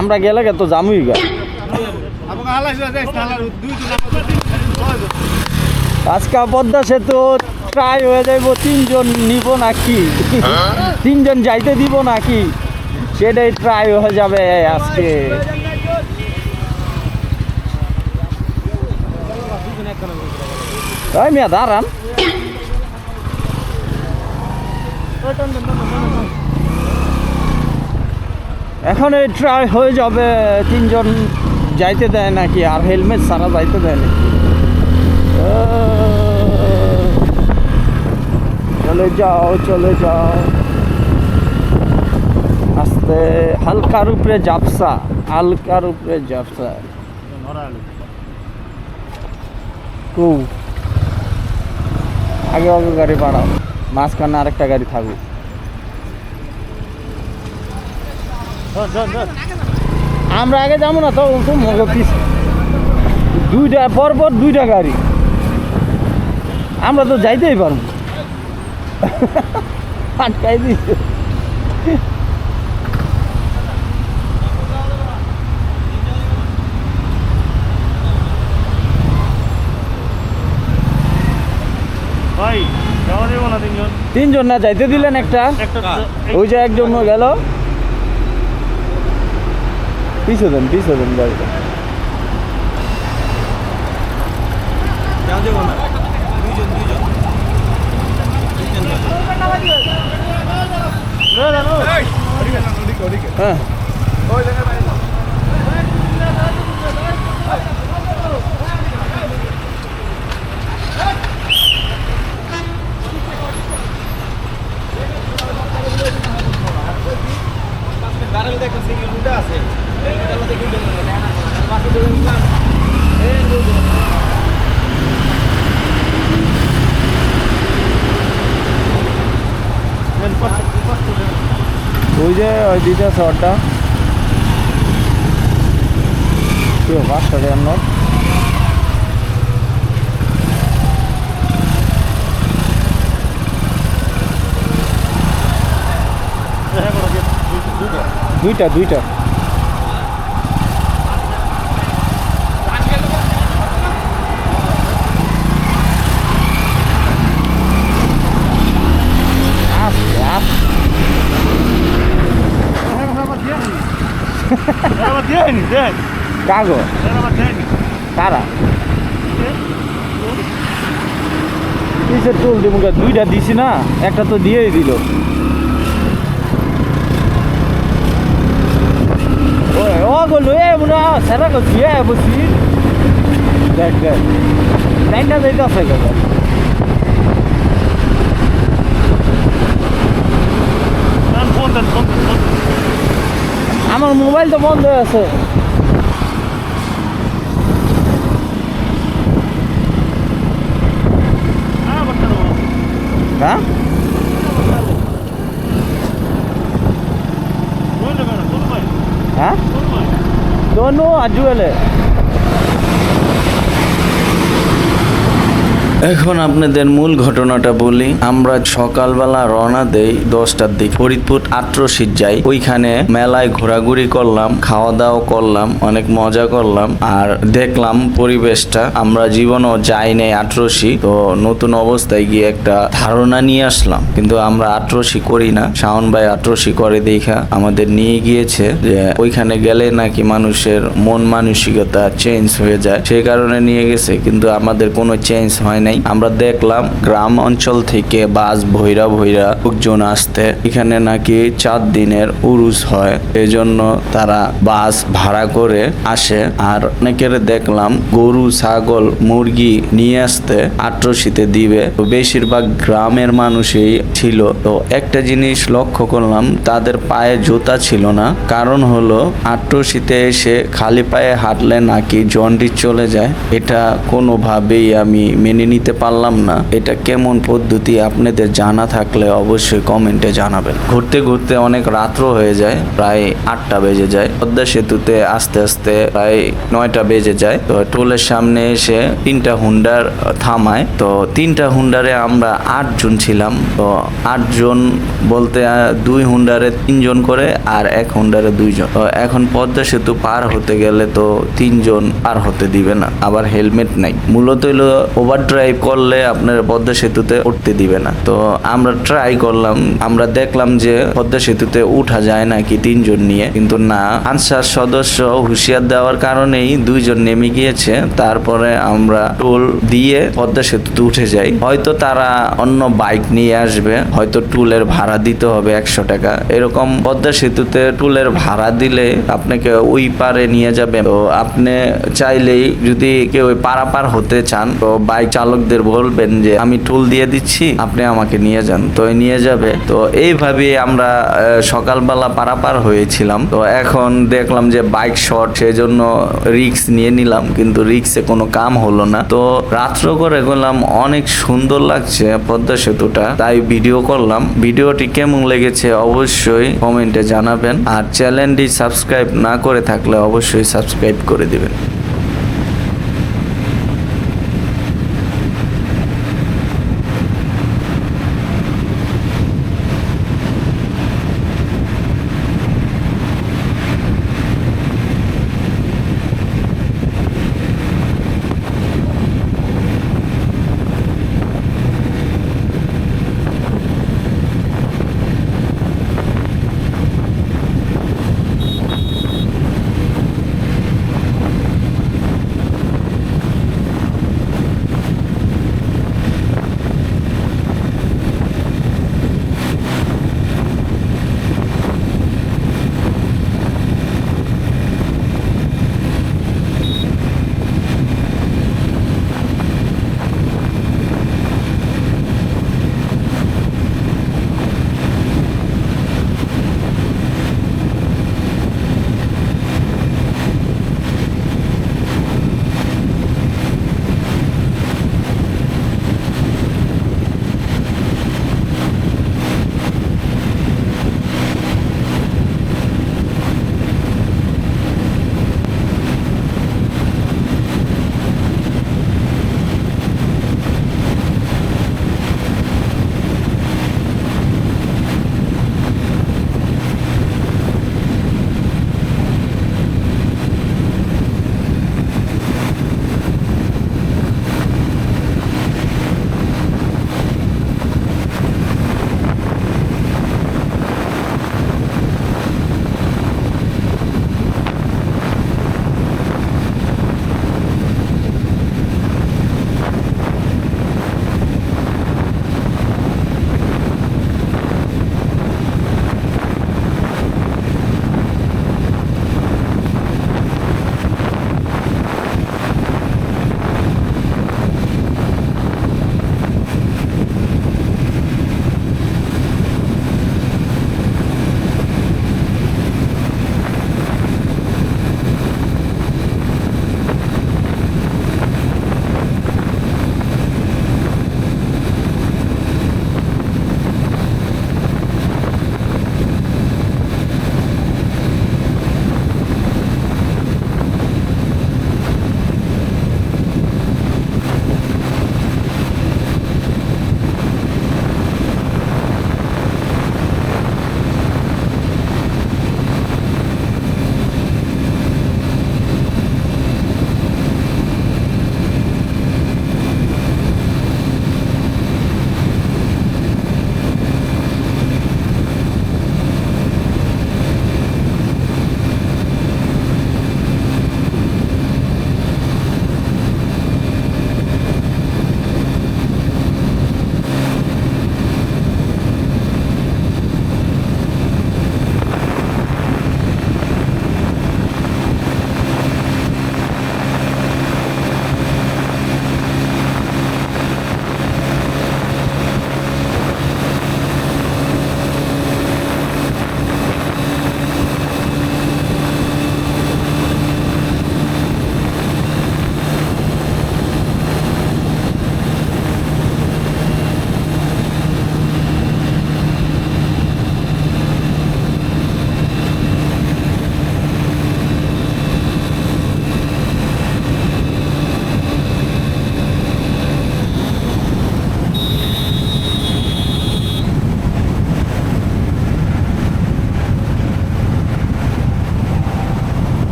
আমরা গেলে কে তো জামুই গা। আজকা পদ্মা সেতু ট্রাই হয়ে যাইব, তিনজন নিব নাকি? তিনজন যাইতে দিব নাকি? সেটাই ট্রাই হয়ে যাবে আজকে। মিয়া, দাঁড়ান। এখন এই ট্রাই হয়ে যাবে, তিনজন যাইতে দেয় নাকি? আর হেলমেট ছাড়া যাইতে দেয় নাকি? চলে যাও চলে যাও। আস্তে, হালকার উপরে জাপসা হালকার উপরে জাপসা আগে আগে গাড়ি বাড়াও, মাঝখানে আরেকটা গাড়ি থাকুক। আমরা আগে যাব না তো তো পিস দুইটা পরপর দুইটা গাড়ি। আমরা তো যাইতেই পারব। আটকাই দিচ্ছে তিনজন? তিনজন না যাইতে দিলেন একটা। একটা ওই যে একজন গেল। পিছে দেন পিছে দেন গাড়িটা হ্যাঁ। ওই যে ওই দুইটা শর্টটা কেউ পাঁচশো টাকার নোট দুইটা দুইটা আস্তে আস্তে কাগো কারা কিসের টুল দিব দুইটা দিছি না একটা তো দিয়েই দিল গলো এ মুনা সেরা করছি এ বসি দেখ দেখ লাইনটা দেখতে আছে গেল ফোন দেন ফোন আমার মোবাইল তো বন্ধ হয়ে আছে। হ্যাঁ? হ্যাঁ? দোনো আজুয়ালে এখন আপনাদের মূল ঘটনাটা বলি। আমরা সকালবেলা রওনা দেই দশটার দিকে। ফরিদপুর আট্রসির যাই। ওইখানে মেলায় ঘোরাঘুরি করলাম খাওয়া দাওয়া করলাম, অনেক মজা করলাম। আর দেখলাম পরিবেশটা। আমরা জীবনও যাই নাই আট্রসি তো নতুন অবস্থায় গিয়ে একটা ধারণা নিয়ে আসলাম। কিন্তু আমরা আট্রসি করি না। শাওন ভাই আট্রসি করে দেখা। আমাদের নিয়ে গিয়েছে যে, ওইখানে গেলে নাকি মানুষের মন মানসিকতা চেঞ্জ হয়ে যায়। সেই কারণে নিয়ে গেছে। কিন্তু আমাদের কোনো চেঞ্জ হয় নাই। আমরা দেখলাম গ্রাম অঞ্চল থেকে বাস ভৈরা ভৈরা লোকজন আসতে। এখানে নাকি চার দিনের উরুস হয়। এই জন্য তারা বাস ভাড়া করে আসে। আর অনেকের দেখলাম গরু, ছাগল, মুরগি নিয়ে আসতে আট্রসিতে দিবে। তো বেশিরভাগ গ্রামের মানুষই ছিল। তো একটা জিনিস লক্ষ্য করলাম, তাদের পায়ে জুতা ছিল না। কারণ হলো আট্রসিতে এসে খালি পায়ে হাঁটলে নাকি জন্ডিস চলে যায়। এটা কোনোভাবেই আমি মেনে নিতে পারলাম না। এটা কেমন পদ্ধতি আপনাদের জানা থাকলে অবশ্যই কমেন্টে জানাবেন। ঘুরতে ঘুরতে অনেক রাত্র হয়ে যায়, প্রায় আটটা বেজে যায়। পদ্মা সেতুতে আস্তে আস্তে প্রায় নয়টা বেজে যায়। তো টোলের সামনে এসে তিনটা হুন্ডার থামায়। তো তিনটা হুন্ডারে আমরা আটজন ছিলাম। তো আটজন বলতে দুই হুন্ডারে তিনজন করে আর এক হুন্ডারে দুইজন। তো এখন পদ্মা সেতু পার হতে গেলে তো তিনজন পার হতে দিবে না। আবার হেলমেট নাই। মূলত হলো ওভার করলে আপনার পদ্মা সেতুতে উঠতে দিবে না। তো আমরা ট্রাই করলাম। আমরা দেখলাম যে পদ্মা সেতুতে উঠা যায় নাকি তিনজন নিয়ে। কিন্তু না, আনসার সদস্য হুঁশিয়ার দেওয়ার কারণেই দুইজন নেমে গিয়েছে। তারপরে আমরা টোল দিয়ে পদ্মা সেতুতে উঠে যাই। হয়তো তারা অন্য বাইক নিয়ে আসবে। হয়তো টুলের ভাড়া দিতে হবে একশো টাকা। এরকম পদ্মা সেতুতে টুলের ভাড়া দিলে আপনাকে ওই পারে নিয়ে যাবে। তো আপনি চাইলেই যদি কেউ পারাপার হতে চান, তো বাইক চালকদের বলবেন যে, আমি টুল দিয়ে দিচ্ছি, আপনি আমাকে নিয়ে যান। তো নিয়ে যাবে। তো এইভাবে আমরা সকালবেলা পারাপার হয়েছিলাম। তো এখন দেখলাম যে বাইক শর্ট সেজন্য রিক্স নিয়ে নিলাম, কিন্তু রিক্সে কোনো কাম হলো না। তো রাত্র করে গেলাম, অনেক সুন্দর লাগছে পদ্মা সেতুটা। তাই ভিডিও করলাম। ভিডিওটি কেমন লেগেছে অবশ্যই কমেন্টে জানাবেন। আর চ্যানেলটি সাবস্ক্রাইব না করে থাকলে অবশ্যই সাবস্ক্রাইব করে দিবেন।